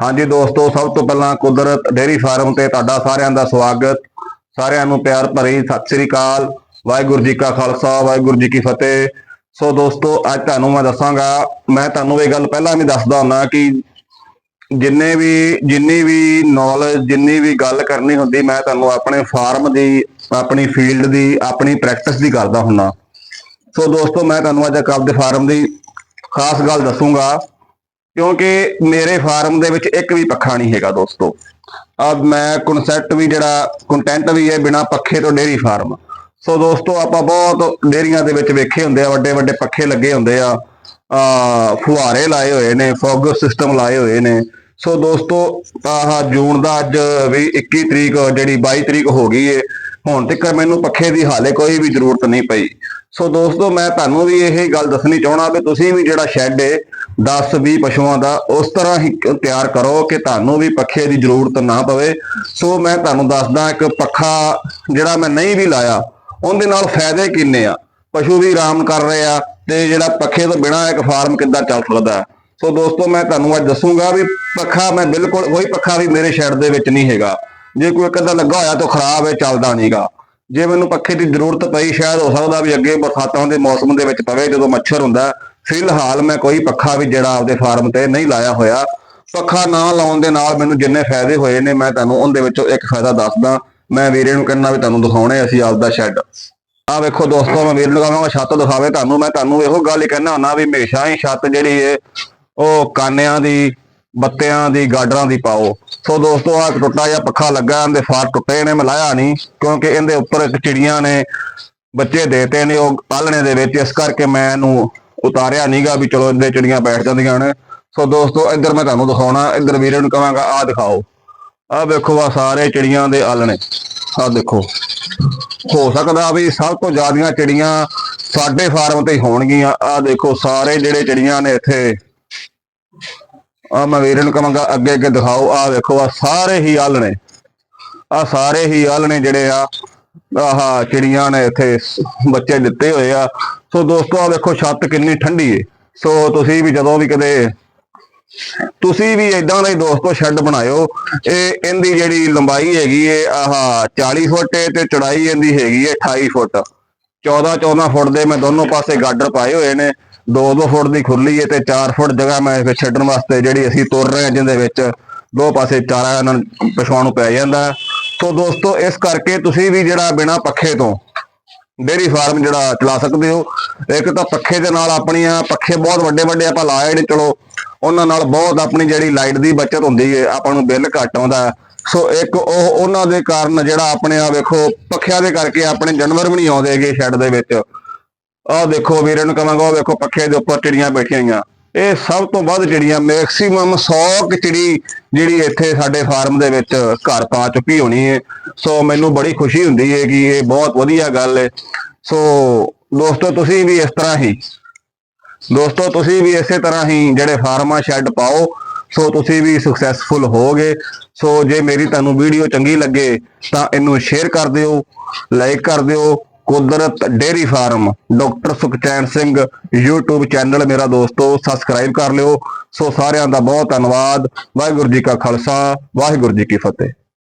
ਹਾਂਜੀ ਦੋਸਤੋ, ਸਭ ਤੋਂ ਪਹਿਲਾਂ ਕੁਦਰਤ ਡੇਅਰੀ ਫਾਰਮ ਤੇ ਤੁਹਾਡਾ ਸਾਰਿਆਂ ਦਾ ਸਵਾਗਤ। ਸਾਰਿਆਂ ਨੂੰ ਪਿਆਰ ਭਰੀ ਸਤਿ ਸ੍ਰੀ ਅਕਾਲ। ਵਾਹਿਗੁਰੂ ਜੀ ਕਾ ਖਾਲਸਾ, ਵਾਹਿਗੁਰੂ ਜੀ ਕੀ ਫਤਿਹ। ਸੋ ਦੋਸਤੋ, ਅੱਜ ਤੁਹਾਨੂੰ ਮੈਂ ਦੱਸਾਂਗਾ, ਮੈਂ ਤੁਹਾਨੂੰ ਇਹ ਗੱਲ ਪਹਿਲਾਂ ਵੀ ਦੱਸਦਾ ਹੁੰਦਾ ਕਿ ਜਿੰਨੇ ਵੀ, ਜਿੰਨੀ ਵੀ ਨੌਲੇਜ ਜਿੰਨੀ ਵੀ ਗੱਲ ਕਰਨੀ ਹੁੰਦੀ, ਮੈਂ ਤੁਹਾਨੂੰ ਆਪਣੇ ਫਾਰਮ ਦੀ, ਆਪਣੀ ਫੀਲਡ ਦੀ, ਆਪਣੀ ਪ੍ਰੈਕਟਿਸ ਦੀ ਕਰਦਾ ਹੁੰਦਾ। ਸੋ ਦੋਸਤੋ, ਮੈਂ ਤੁਹਾਨੂੰ ਅੱਜ ਇੱਕ ਫਾਰਮ ਦੀ ਖਾਸ ਗੱਲ ਦੱਸੂਗਾ। ਕਿਉਂਕਿ ਮੇਰੇ ਫਾਰਮ ਦੇ ਵਿੱਚ ਇੱਕ ਵੀ ਪੱਖਾ ਨਹੀਂ ਹੈਗਾ ਦੋਸਤੋ। ਆ ਮੈਂ ਕਨਸੈਪਟ ਵੀ ਜਿਹੜਾ ਕੰਟੈਂਟ ਵੀ ਹੈ ਬਿਨਾ ਪੱਖੇ ਤੋਂ ਡੇਰੀ ਫਾਰਮ। ਸੋ ਦੋਸਤੋ ਆਪਾਂ ਬਹੁਤ ਡੇਰੀਆਂ ਦੇ ਵਿੱਚ ਵੇਖੇ ਹੁੰਦੇ ਆ, ਵੱਡੇ ਵੱਡੇ ਪੱਖੇ ਲੱਗੇ ਹੁੰਦੇ ਆ। ਆ ਫੁਹਾਰੇ ਲਾਏ ਹੋਏ ਨੇ, ਫੌਗ ਸਿਸਟਮ ਲਾਏ ਹੋਏ ਨੇ। ਸੋ ਦੋਸਤੋ ਆਹ ਜੂਨ ਦਾ ਅੱਜ ਵੀ 21 ਤਰੀਕ, ਜਿਹੜੀ 22 ਤਰੀਕ ਹੋ ਗਈ ਏ, ਹੁਣ ਤੱਕ ਮੈਨੂੰ ਪੱਖੇ ਦੀ ਹਾਲੇ ਕੋਈ ਵੀ ਜ਼ਰੂਰਤ ਨਹੀਂ ਪਈ। ਸੋ ਦੋਸਤੋ ਮੈਂ ਤੁਹਾਨੂੰ ਵੀ ਇਹ ਗੱਲ ਦੱਸਣੀ ਚਾਹਣਾ ਵੀ ਤੁਸੀਂ ਵੀ ਜਿਹੜਾ ਸ਼ੈੱਡ ਏ 10 20 ਪਸ਼ੂਆਂ ਦਾ ਉਸ ਤਰ੍ਹਾਂ ਹੀ ਤਿਆਰ ਕਰੋ ਕਿ ਤੁਹਾਨੂੰ ਵੀ ਪੱਖੇ ਦੀ ਜ਼ਰੂਰਤ ਨਾ ਪਵੇ। ਸੋ ਮੈਂ ਤੁਹਾਨੂੰ ਦੱਸਦਾ ਇੱਕ ਪੱਖਾ ਜਿਹੜਾ ਮੈਂ ਨਹੀਂ ਵੀ ਲਾਇਆ, ਉਹਦੇ ਨਾਲ ਫਾਇਦੇ ਕਿੰਨੇ ਆ? ਪਸ਼ੂ ਵੀ ਆਰਾਮ ਕਰ ਰਹੇ ਆ ਤੇ ਜਿਹੜਾ ਪੱਖੇ ਤੋਂ ਬਿਨਾ ਇੱਕ ਫਾਰਮ ਕਿੱਦਾਂ ਚੱਲ ਸਕਦਾ ਸੋ ਦੋਸਤੋ, ਮੈਂ ਤੁਹਾਨੂੰ ਅੱਜ ਦੱਸੂਗਾ ਵੀ ਪੱਖਾ ਮੈਂ ਬਿਲਕੁਲ ਕੋਈ ਪੱਖਾ ਵੀ ਮੇਰੇ ਸ਼ੈੱਡ ਦੇ ਵਿੱਚ ਨਹੀਂ ਹੈਗਾ। ਜੇ ਕੋਈ ਇੱਕ ਅੱਧਾ ਲੱਗਾ ਹੋਇਆ ਤਾਂ ਖਰਾਬ ਹੈ, ਚੱਲਦਾ ਨਹੀਂਗਾ ਜੇ ਮੈਨੂੰ ਪੱਖੇ ਦੀ ਜ਼ਰੂਰਤ ਪਈ, ਸ਼ਾਇਦ ਹੋ ਸਕਦਾ ਵੀ ਅੱਗੇ ਬਰਸਾਤਾਂ ਦੇ ਮੌਸਮ ਦੇ ਵਿੱਚ ਪਵੇ, ਜਦੋਂ ਮੱਛਰ ਹੁੰਦਾ ਫਿਲਹਾਲ ਮੈਂ ਕੋਈ ਪੱਖਾ ਵੀ ਜਿਹੜਾ ਆਪਦੇ ਫਾਰਮ ਤੇ ਨਹੀਂ ਲਾਇਆ ਹੋਇਆ। ਪੱਖਾ ਨਾ ਲਾਉਣ ਦੇ ਨਾਲ ਮੈਨੂੰ ਜਿੰਨੇ ਫਾਇਦੇ ਹੋਏ ਨੇ, ਮੈਂ ਤੁਹਾਨੂੰ ਉਹਦੇ ਵਿੱਚੋਂ ਇੱਕ ਫਾਇਦਾ ਦੱਸਦਾ। ਮੈਂ ਵੀਰੇ ਨੂੰ ਕਹਿੰਦਾ ਵੀ ਤੁਹਾਨੂੰ ਦਿਖਾਉਣੇ ਅਸੀਂ ਆਪਦਾ ਸ਼ੈੱਡ ਆ ਵੇਖੋ ਦੋਸਤੋ, ਮੈਂ ਵੀਰ ਨੂੰ ਕਹਾਂਗਾ ਛੱਤ ਦਿਖਾਵੇ ਤੁਹਾਨੂੰ, ਮੈਂ ਤੁਹਾਨੂੰ ਇਹੋ ਗੱਲ ਹੀ ਕਹਿਣਾ ਹੁੰਦਾ ਵੀ ਹਮੇਸ਼ਾ ਹੀ ਛੱਤ ਜਿਹੜੀ ਏ, ਉਹ ਕਾਨਿਆਂ ਦੀ, ਬੱਤਿਆਂ ਦੀ, ਗਾਡਰਾਂ ਦੀ ਪਾਓ। ਸੋ ਦੋਸਤੋ ਆ ਟੁੱਟਾ ਜਿਹਾ ਪੱਖਾ ਲੱਗਾ, ਇਹਦੇ ਫਾਰ ਟੁੱਟੇ ਨੇ, ਮੈਂ ਲਾਇਆ ਨਹੀਂ, ਕਿਉਂਕਿ ਇਹਦੇ ਉੱਪਰ ਇੱਕ ਚਿੜੀਆਂ ਨੇ ਬੱਚੇ ਦੇਤੇ ਨੇ, ਉਹ ਪਾਲਣੇ ਦੇ ਵਿੱਚ, ਇਸ ਕਰਕੇ ਮੈਂ ਇਹਨੂੰ ਉਤਾਰਿਆ ਨਹੀਂਗਾ ਵੀ ਚਲੋ ਇਹਦੇ ਚਿੜੀਆਂ ਬੈਠ ਜਾਂਦੀਆਂ ਨੇ। ਸੋ ਦੋਸਤੋ, ਇੱਧਰ ਮੈਂ ਤੁਹਾਨੂੰ ਦਿਖਾਉਣਾ, ਇੱਧਰ ਵੀਰੇ ਨੂੰ ਕਹਾਂਗਾ, ਆਹ ਦਿਖਾਓ। ਆਹ ਵੇਖੋ ਆ ਸਾਰੇ ਚਿੜੀਆਂ ਦੇ ਆਲਣੇ ਆਹ ਦੇਖੋ। ਹੋ ਸਕਦਾ ਵੀ ਸਭ ਤੋਂ ਜ਼ਿਆਦੀਆਂ ਚਿੜੀਆਂ ਸਾਡੇ ਫਾਰਮ ਤੇ ਹੀ ਹੋਣਗੀਆਂ। ਆਹ ਦੇਖੋ, ਸਾਰੇ ਜਿਹੜੇ ਚਿੜੀਆਂ ਨੇ ਇੱਥੇ। ਆ ਮੈਂ ਵੀਰੇ ਨੂੰ ਕਹਾਂਗਾ ਅੱਗੇ ਅੱਗੇ ਦਿਖਾਓ। ਆਹ ਵੇਖੋ ਆ ਸਾਰੇ ਹੀ ਆਲਣੇ ਆ ਸਾਰੇ ਹੀ ਆਲ ਨੇ ਜਿਹੜੇ ਆ। ਆਹਾ, ਚਿੜੀਆਂ ਨੇ ਇੱਥੇ ਬੱਚੇ ਦਿੱਤੇ ਹੋਏ ਆ। ਸੋ ਦੋਸਤੋ ਆ ਵੇਖੋ, ਛੱਤ ਕਿੰਨੀ ਠੰਡੀ ਏ। ਸੋ ਤੁਸੀਂ ਵੀ ਜਦੋਂ ਵੀ ਕਦੇ, ਤੁਸੀਂ ਵੀ ਇਦਾਂ ਦਾ ਹੀ ਦੋਸਤੋ, ਸ਼ੈੱਡ ਬਣਾਇਓ। ਇਹ, ਇਹਦੀ ਜਿਹੜੀ ਲੰਬਾਈ ਹੈਗੀ ਏ, ਆਹ 40 ਫੁੱਟ ਏ ਤੇ ਚੌੜਾਈ ਇਹਦੀ ਹੈਗੀ ਏ 28 ਫੁੱਟ। 14 14 ਫੁੱਟ ਦੇ ਮੈਂ ਦੋਨੋਂ ਪਾਸੇ ਗਾਡਰ ਪਾਏ ਹੋਏ ਨੇ। 2-2 ਫੁੱਟ ਦੀ ਖੁੱਲੀ ਏ ਤੇ 4 ਫੁੱਟ ਜਗ੍ਹਾ ਮੈਂ ਫਿਰ ਛੱਡਣ ਵਾਸਤੇ ਜਿਹੜੀ ਅਸੀਂ ਤੁਰ ਰਹੇ ਹਾਂ, ਜਿਹਦੇ ਵਿੱਚ ਦੋ ਪਾਸੇ ਚਾਰਾ ਇਹਨਾਂ ਨੂੰ ਪਸ਼ੂਆਂ ਨੂੰ ਪੈ ਜਾਂਦਾ। ਸੋ ਦੋਸਤੋ, ਇਸ ਕਰਕੇ ਤੁਸੀਂ ਵੀ ਜਿਹੜਾ ਬਿਨਾ ਪੱਖੇ ਤੋਂ ਡੇਰੀ ਫਾਰਮ ਜਿਹੜਾ ਚਲਾ ਸਕਦੇ ਹੋ। ਇੱਕ ਤਾਂ ਪੱਖੇ ਦੇ ਨਾਲ ਆਪਣੀਆਂ ਪੱਖੇ ਬਹੁਤ ਵੱਡੇ ਵੱਡੇ ਆਪਾਂ ਲਾਏ ਨੇ, ਚਲੋ ਉਹਨਾਂ ਨਾਲ ਬਹੁਤ ਆਪਣੀ ਜਿਹੜੀ ਲਾਈਟ ਦੀ ਬਚਤ ਹੁੰਦੀ ਹੈ, ਆਪਾਂ ਨੂੰ ਬਿੱਲ ਘੱਟ ਆਉਂਦਾ ਸੋ ਇੱਕ ਉਹ ਉਹਨਾਂ ਦੇ ਕਾਰਨ ਜਿਹੜਾ ਆਪਣੇ ਆ ਵੇਖੋ, ਪੱਖਿਆਂ ਦੇ ਕਰਕੇ ਆਪਣੇ ਜਾਨਵਰ ਵੀ ਨਹੀਂ ਆਉਂਦੇਗੇ ਸ਼ੈੱਡ ਦੇ ਵਿੱਚ। ਆਹ ਦੇਖੋ ਵੀਰੇ ਨੂੰ ਕਹਾਂਗਾ ਉਹ ਵੇਖੋ ਪੱਖੇ ਦੇ ਉੱਪਰ ਚਿੜੀਆਂ ਬੈਠੀਆਂ ਹੋਈਆਂ। ਇਹ ਸਭ ਤੋਂ ਵੱਧ ਚਿੜੀਆਂ ਮੈਕਸਿਮਮ 100 ਕੁ ਚਿੜੀ ਜਿਹੜੀ ਇੱਥੇ ਸਾਡੇ ਫਾਰਮ ਦੇ ਵਿੱਚ ਘਰ ਪਾ ਚੁੱਕੀ ਹੋਣੀ ਹੈ ਸੋ ਮੈਨੂੰ ਬੜੀ ਖੁਸ਼ੀ ਹੁੰਦੀ ਹੈ ਕਿ ਇਹ ਬਹੁਤ ਵਧੀਆ ਗੱਲ ਹੈ ਸੋ ਦੋਸਤੋ, ਤੁਸੀਂ ਵੀ ਇਸ ਤਰ੍ਹਾਂ ਹੀ। ਦੋਸਤੋ, ਤੁਸੀਂ ਵੀ ਇਸੇ ਤਰ੍ਹਾਂ ਹੀ ਜਿਹੜੇ ਫਾਰਮਾ ਸ਼ੈੱਡ ਪਾਓ। ਸੋ ਤੁਸੀਂ ਵੀ ਸਕਸੈਸਫੁਲ ਹੋਗੇ ਸੋ ਜੇ ਮੇਰੀ ਤੁਹਾਨੂੰ ਵੀਡੀਓ ਚੰਗੀ ਲੱਗੇ ਤਾਂ ਇਹਨੂੰ ਸ਼ੇਅਰ ਕਰ ਦਿਓ ਲਾਈਕ ਕਰ ਦਿਓ। Kudrat dairy farm, doctor Sukhchain Singh, YouTube channel ਮੇਰਾ ਦੋਸਤੋ ਸਬਸਕ੍ਰਾਈਬ ਕਰ ਲਿਓ। ਸੋ ਸਾਰਿਆਂ ਦਾ ਬਹੁਤ ਧੰਨਵਾਦ। ਵਾਹਿਗੁਰੂ ਜੀ ਕਾ ਖਾਲਸਾ, ਵਾਹਿਗੁਰੂ ਜੀ ਕੀ ਫਤਿਹ।